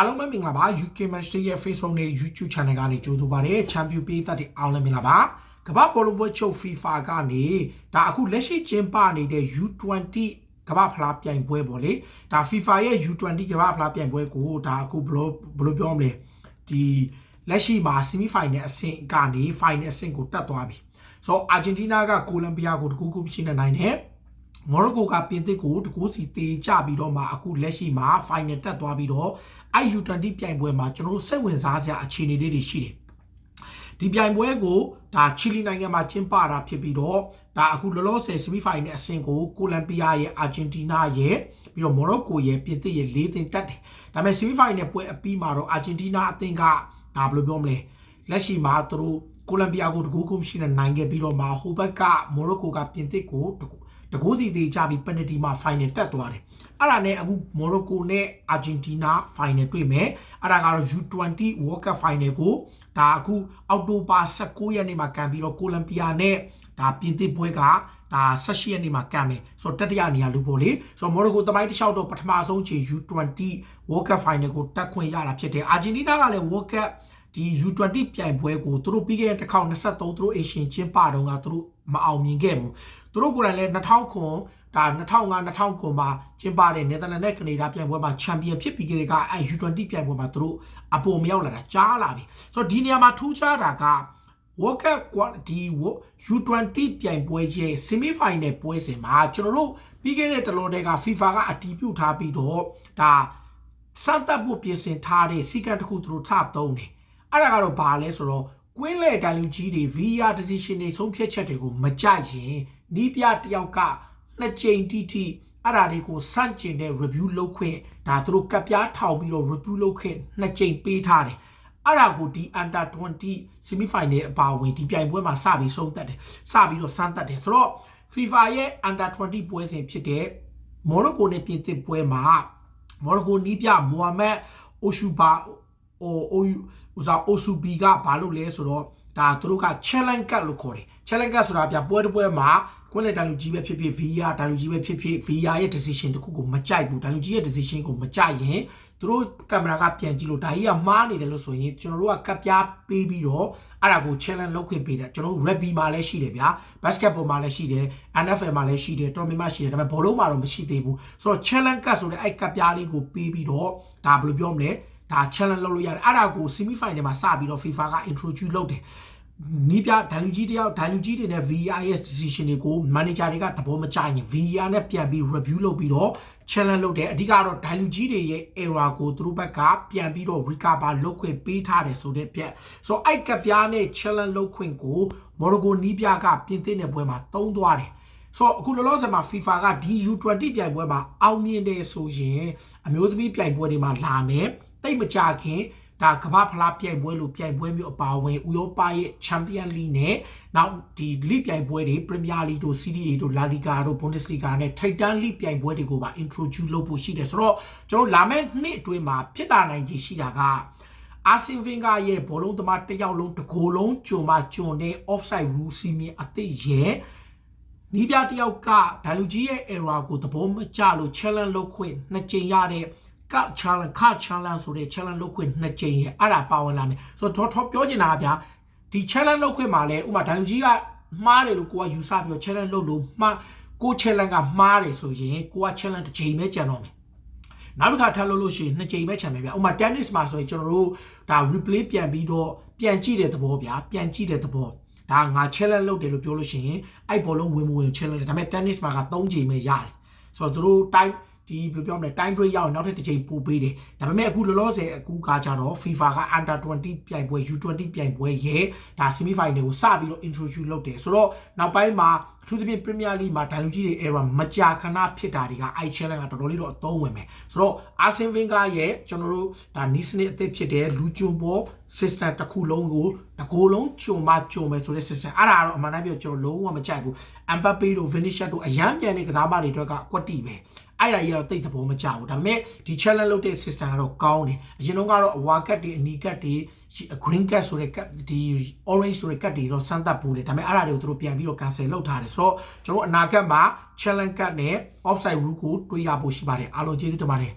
အားလုံးပဲမင်္ဂလာပါ UK Match Day ရဲ့ Facebook နဲ့ YouTube Channel ကနေကြိုဆိုပါရစေချန်ပီယံပေးသက်တဲ့အားလုံးမင်္ဂလာပါကမ္ဘာဘောလုံးပွဲချုပ် FIFA ကနေဒါအခုလက်ရှိကျင်းပနေတဲ့ U20 ကမ္ဘာဖလားပြိုင်ပွဲပေါ့လေဒါ FIFA ရဲ့ U20 ကမ္ဘာဖလားပြိုင်ပွဲကိုဒါအခုဘယ်လိုဘယ်လိုပြောမလဲဒီလက်ရှိမှာ semi final အဆင့်ကနေ final အဆင့်ကိုတက်သွားပြီဆိုတော့အာဂျင်တီးနားကကိုလံဘီယာကိုတကူကူရှိနေနိုင်တယ် မော်ရိုကိုကပြင်သစ်ကိုတကူစီတေးကြပြီးတော့မှအခုလက်ရှိမှာ final တက်သွားပြီးတော့ IU20 ပြိုင်ပွဲမှာကျွန်တော်တို့စိတ်ဝင်စားစရာအခြေအနေလေးတွေရှိတယ်ဒီပြိုင်ပွဲကိုဒါချီလီနိုင်ငံမှာကျင်းပတာဖြစ်ပြီးတော့ဒါအခုလောလောဆယ် semi final အဆင့်ကိုကိုလံဘီယာရဲ့အာဂျင်တီးနားရဲ့ပြီးတော့မော်ရိုကိုရဲ့ပြင်သစ်ရဲ့၄သင်းတက်တယ်ဒါပေမဲ့ semi final ပွဲအပြီးမှာတော့အာဂျင်တီးနားအသင်းကဒါဘယ်လိုပြောမလဲလက်ရှိမှာသူတို့ကိုလံဘီယာကိုတကူးကူးရှိနေနိုင်ခဲ့ပြီးတော့မှဟိုဘက်ကမော်ရိုကိုကပြင်သစ်ကိုတကူ တကိုးစီသေးကြပြီးပယ်နတီမှာ final တက်သွားတယ်။အဲ့ဒါနဲ့အခုမော်ရိုကိုနဲ့အာဂျင်တီးနား final တွေ့မယ်။အဲ့ဒါကတော့ U20 World Cup final ကိုဒါအခုအောက်တိုဘာ16ရက်နေ့မှာကန်ပြီးတော့ကိုလံဘီယာနဲ့ဒါပြင်သစ်ပွဲကဒါ16ရက်နေ့မှာကန်မယ်။ဆိုတော့တတိယနေရာလူပေါ့လေ။ဆိုတော့မော်ရိုကိုတမိုင်းတစ်လျှောက်တော့ပထမဆုံးချိန် U20 World Cup final ကိုတက်ခွင့်ရတာဖြစ်တယ်။အာဂျင်တီးနားကလည်း World Cup ဒီ U20 ပြိုင်ပွဲကိုသူတို့ပြီးခဲ့တဲ့တစ်ခေါက်23သူတို့အေရှင်ချင်းပတုန်းကသူတို့မအောင်မြင်ခဲ့ဘူးသူတို့ကိုယ်တိုင်လည်း2000ခွန်ဒါ2005 2000ခွန်မှာကျင်းပတဲ့နယ်သာလန်နဲ့ကနေဒါပြိုင်ပွဲမှာချန်ပီယံဖြစ်ပြီးကြတဲ့ကအဲ U20 ပြိုင်ပွဲမှာသူတို့အပေါ်မရောက်လာတာကြားလာပြီဆိုတော့ဒီနေရာမှာထူးခြားတာက World Cup ဒီ U20 ပြိုင်ပွဲရဲ့ semi final ပွဲစဉ်မှာကျွန်တော်တို့ပြီးခဲ့တဲ့တလောတွေက FIFA ကအတီးပြုတ်ထားပြီးတော့ဒါစမ်းသပ်ဖို့ပြင်ဆင်ထားတဲ့စီကံတစ်ခုသူတို့ထသုံးတယ် အဲ့ဒါကတော့ဘာလဲဆိုတော့ကွင်းလေတန်လူကြီးတွေ VR decision တွေဆုံးဖြတ်ချက်တွေကိုမကြရင်နီးပြတယောက်ကနှစ်ကြိမ်တိတိအဲ့ဒါတွေကိုစန့်ကျင်တဲ့ review လုပ်ခွင့်ဒါသူတို့ကပ်ပြားထောင်ပြီးတော့ review လုပ်ခွင့်နှစ်ကြိမ်ပေးထားတယ်အဲ့ဒါကိုဒီ under 20 semi final အပါအဝင်ဒီပြိုင်ပွဲမှာစပြီးဆုံးသက်တယ်စပြီးတော့စမ်းသက်တယ်ဆိုတော့ FIFA ရဲ့ under 20ပွဲစဉ်ဖြစ်တဲ့မော်ရိုကိုနဲ့ပြင်သစ်ပွဲမှာမော်ရိုကိုနီးပြမိုဟာမက်အိုရှူဘာ ဟိုအိုဥစားအိုဆူဘီကဘာလို့လဲဆိုတော့ဒါသူတို့က challenge cut လို့ခေါ်တယ် challenge cut ဆိုတာပြပွဲတစ်ပွဲမှာကွန်းလေတန်လူကြီးပဲဖြစ်ဖြစ် VR တန်လူကြီးပဲဖြစ်ဖြစ် VR ရဲ့ decision တခုကိုမကြိုက်ဘူးတန်လူကြီးရဲ့ decision ကိုမကြိုက်ရင်သူတို့ကင်မရာကပြန်ကြည့်လို့ဒါကြီးကမှားနေတယ်လို့ဆိုရင်ကျွန်တော်တို့ကကပ်ပြားပေးပြီးတော့အဲ့ဒါကို challenge လုပ်ခွင့်ပေးတယ်ကျွန်တော်တို့ rugby မှာလည်းရှိတယ်ဗျာ basketball မှာလည်းရှိတယ် NFL မှာလည်းရှိတယ် tournament မှာရှိတယ်ဒါပေမဲ့ဘောလုံးမှာတော့မရှိသေးဘူးဆိုတော့ challenge cut ဆိုတဲ့အဲ့ကပ်ပြားလေးကိုပေးပြီးတော့ဒါဘယ်လိုပြောမလဲ ဒါ challenge လုပ်လို့ရတယ်အဲ့ဒါကို semi final မှာစပြီးတော့ FIFA က introduce လုပ်တယ်နီးပြဒိုင်လူကြီးတယောက်ဒိုင်လူကြီးတွေနဲ့ VRS decision တွေကို manager တွေကသဘောမကျရင် VR နဲ့ပြန်ပြီး review လုပ်ပြီးတော့ challenge လုပ်တယ်အဓိကတော့ဒိုင်လူကြီးတွေရဲ့ error ကိုသူတို့ဘက်ကပြန်ပြီးတော့ recover လုပ်ခွင့်ပေးထားတယ်ဆိုတဲ့ပြက်ဆိုတော့အဲ့ကပြားနဲ့ challenge လုပ်ခွင့်ကိုမော်ရိုကိုနီးပြကပြင်သစ်တဲ့ပွဲမှာတုံးသွားတယ်ဆိုတော့အခုလောလောဆယ်မှာ FIFA ကဒီ U20 ပြိုင်ပွဲမှာအောင်မြင်တယ်ဆိုရင်အမျိုးသမီးပြိုင်ပွဲတွေမှာလာမယ် တိတ်မကြခင်ဒါကမ္ဘာဖလားပြိုင်ပွဲလို့ပြိုင်ပွဲမျိုးအပါအဝင်ဥရောပရဲ့ချန်ပီယံလိနဲ့နောက်ဒီလိပြိုင်ပွဲတွေပရီးမီးယားလိတို့စီးရီးတို့လာလီဂါတို့ဘွန်ဒက်စ်လီဂါနဲ့ထိုက်တန်လိပြိုင်ပွဲတွေကိုပါ introduce လုပ်ဖို့ရှိတယ်ဆိုတော့ကျွန်တော်လာမယ့်နှစ်အတွင်းမှာဖြစ်လာနိုင်ခြေရှိတာကအာဆင်ဗင်ဂါရဲ့ဘောလုံးသမားတစ်ယောက်လုံးတစ်ကိုယ်လုံးကြုံမှကြုံတဲ့ offside rule စီမင်းအသစ်ရဲ့နီးပြတယောက်ကဒါလူကြီးရဲ့ error ကိုသဘောမကျလို့ challenge လုပ်ခွင့်နှစ်ကြိမ်ရတဲ့ က challenge ခ challenge ဆိုတဲ့ challenge လုပ်ခွင့်နှစ်ကြိမ်ရဲ့အဲ့ဒါပါဝင်လာမယ်ဆိုတော့တော့ပြောချင်တာကဗျာဒီ challenge လုပ်ခွင့်မှာလဲဥမာဒိုင်လူကြီးကမှားတယ်လို့ကိုကယူဆပြီးတော့ challenge လုပ်လို့မှားကို challenge ကမှားတယ်ဆိုရင်ကိုက challenge တစ်ချိန်ပဲကြံတော့မယ်နောက်တစ်ခါထပ်လုပ်လို့ရှိရင်နှစ်ကြိမ်ပဲခြံမယ်ဗျာဥမာ tennis မှာဆိုရင်ကျွန်တော်တို့ဒါ replay ပြန်ပြီးတော့ပြန်ကြည့်တဲ့သဘောဗျာပြန်ကြည့်တဲ့သဘောဒါငါ challenge လုပ်တယ်လို့ပြောလို့ရှိရင်အဲ့ဘောလုံးဝင်မဝင် challenge ဒါပေမဲ့ tennis မှာက3ချိန်ပဲရတယ်ဆိုတော့သူတို့ type ဒီဘယ်လိုပြောမလဲ time break ရအောင်နောက်ထပ်တစ်ချိန်ပို့ပေးတယ်ဒါပေမဲ့အခုလောလောဆယ်အခုကကြတော့ FIFA က under 20ပြိုင်ပွဲ U20 ပြိုင်ပွဲရဲ့ဒါ semi final ကိုစပြီးတော့ introduce လုပ်တယ်ဆိုတော့နောက်ပိုင်းမှာအထူးသဖြင့် Premier League မှာဒိုင်လူကြီးတွေ error မကြာခဏဖြစ်တာတွေကအဲ့ challenge ကတော်တော်လေးတော့အသုံးဝင်မယ်ဆိုတော့ Arsene Wenger ရဲ့ကျွန်တော်တို့ဒါနီးစနစ်အသစ်ဖြစ်တဲ့လူကျွံပေါ် system တစ်ခုလုံးကိုတကိုယ်လုံးကြုံမကြုံမယ်ဆိုတဲ့ system အဲ့ဒါကတော့အမှန်တမ်းပြောကျွန်တော်လုံးဝမကြိုက်ဘူး Mbappe တို့ Vinicius တို့အရန်ပြန်တဲ့ကစားမတွေအတွက်ကကွက်တီပဲ အဲ့ဒါကြီးကတော့တိတ်သဘောမကျဘူးဒါပေမဲ့ဒီ challenge လုပ်တဲ့ system ကတော့ကောင်းတယ်အရင်တော့ကတော့အဝါကတ်တွေအနီကတ်တွေ green cat ဆိုတဲ့ကတ်ဒီ orange ဆိုတဲ့ကတ်တွေတော့စမ်းသပ်ပူတယ်ဒါပေမဲ့အဲ့ဒါတွေကိုသူတို့ပြန်ပြီးတော့ cancel လုပ်ထားတယ်ဆိုတော့ကျွန်တော်အနာဂတ်မှာ challenge cut နဲ့ offside rule ကိုတွေးရဖို့ရှိပါတယ်အားလုံးကျေးဇူးတင်ပါတယ်